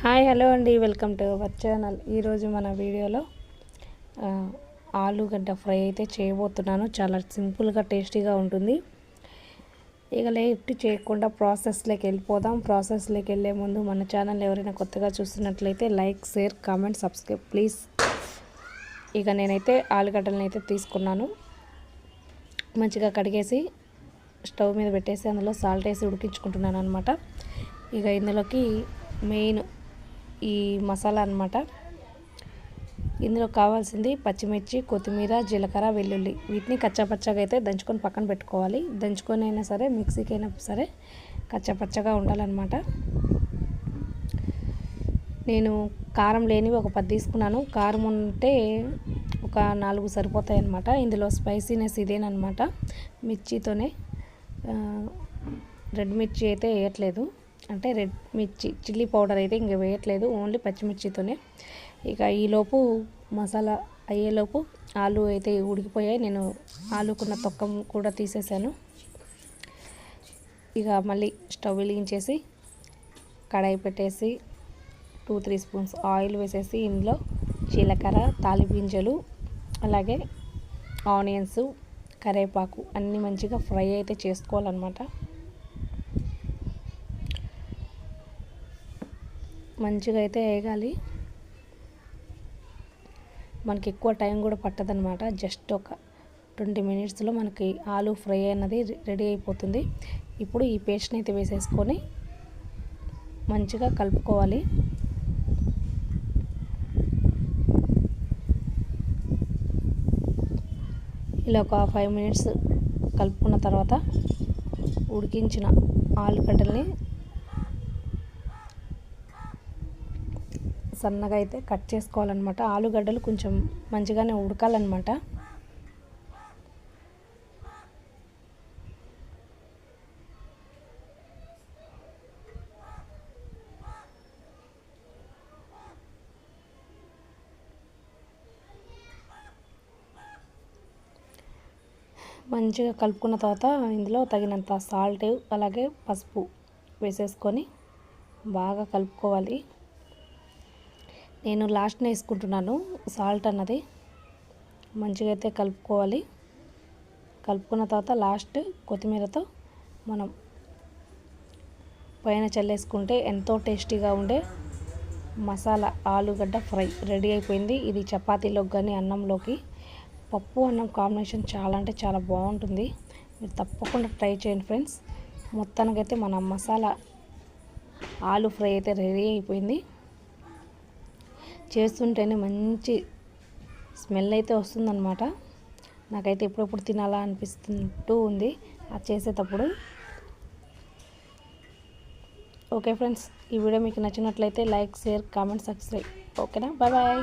Hi hello అండి. Welcome to our channel. ఈరోజు మన వీడియోలో ఆలుగడ్డ ఫ్రై అయితే చేయబోతున్నాను. చాలా సింపుల్గా టేస్టీగా ఉంటుంది. ఇక లేట్ చేయకుండా ప్రాసెస్లోకి వెళ్ళిపోదాం. ప్రాసెస్లోకి వెళ్ళే ముందు మన ఛానల్ ఎవరైనా కొత్తగా చూస్తున్నట్లయితే like share comment subscribe please. ఇక నేనైతే ఆలుగడ్డలను అయితే తీసుకున్నాను. మంచిగా కడిగేసి స్టవ్ మీద పెట్టేసి అందులో సాల్ట్ వేసి ఉడికించుకుంటున్నాను అనమాట ఇక ఇందులోకి మెయిన్ ఈ మసాలా అనమాట ఇందులో కావాల్సింది పచ్చిమిర్చి కొత్తిమీర జీలకర్ర వెల్లుల్లి. వీటిని కచ్చాపచ్చగా అయితే దంచుకొని పక్కన పెట్టుకోవాలి. దంచుకొని అయినా సరే మిక్సీకి అయినా సరే కచ్చాపచ్చగా ఉండాలన్నమాట. నేను కారం లేనివి ఒక పది తీసుకున్నాను. కారం ఉంటే ఒక నాలుగు సరిపోతాయి అన్నమాట ఇందులో స్పైసీనెస్ ఇదేనమాట మిర్చితోనే రెడ్ మిర్చి అయితే వేయట్లేదు. అంటే రెడ్ మిర్చి చిల్లీ పౌడర్ అయితే ఇంకా వేయట్లేదు ఓన్లీ పచ్చిమిర్చితోనే. ఇక ఈలోపు మసాలా అయ్యేలోపు ఆలు అయితే ఉడికిపోయాయి. నేను ఆలుకున్న తొక్కం కూడా తీసేసాను. ఇక మళ్ళీ స్టవ్ వెలిగించేసి కడాయి పెట్టేసి టూ త్రీ స్పూన్స్ ఆయిల్ వేసేసి ఇందులో జీలకర్ర తాలిపింజలు అలాగే ఆనియన్స్ కరివేపాకు అన్నీ మంచిగా ఫ్రై అయితే చేసుకోవాలన్నమాట. మంచిగా అయితే వేగాలి. మనకి ఎక్కువ టైం కూడా పట్టదనమాట జస్ట్ ఒక ట్వంటీ మినిట్స్లో మనకి ఆలు ఫ్రై అన్నది రెడీ అయిపోతుంది. ఇప్పుడు ఈ పేస్ట్ని అయితే వేసేసుకొని మంచిగా కలుపుకోవాలి. ఇలా ఒక ఫైవ్ మినిట్స్ కలుపుకున్న తర్వాత ఉడికించిన ఆలుగడ్డల్ని సన్నగా అయితే కట్ చేసుకోవాలన్నమాట. ఆలుగడ్డలు కొంచెం మంచిగానే ఉడకాలన్నమాట. మంచిగా కలుపుకున్న తర్వాత ఇందులో తగినంత సాల్ట్ అలాగే పసుపు వేసేసుకొని బాగా కలుపుకోవాలి. నేను లాస్ట్నే వేసుకుంటున్నాను. సాల్ట్ అన్నది మంచిగా అయితే కలుపుకోవాలి. కలుపుకున్న తర్వాత లాస్ట్ కొత్తిమీరతో మనం పైన చల్లేసుకుంటే ఎంతో టేస్టీగా ఉండే మసాలా ఆలుగడ్డ ఫ్రై రెడీ అయిపోయింది. ఇది చపాతీలోకి కానీ అన్నంలోకి. పప్పు అన్నం కాంబినేషన్ చాలా అంటే చాలా బాగుంటుంది. మీరు తప్పకుండా ట్రై చేయండి ఫ్రెండ్స్. మొత్తానికైతే మన మసాలా ఆలు ఫ్రై అయితే రెడీ అయిపోయింది. చేస్తుంటేనే మంచి స్మెల్ అయితే వస్తుందన్నమాట. నాకైతే ఎప్పుడప్పుడు తినాలా అనిపిస్తుంటూ ఉంది. అది చేసేటప్పుడు. ఓకే ఫ్రెండ్స్ ఈ వీడియో మీకు నచ్చినట్లయితే లైక్ షేర్ కామెంట్ సబ్స్క్రైబ్. ఓకేనా? Bye bye.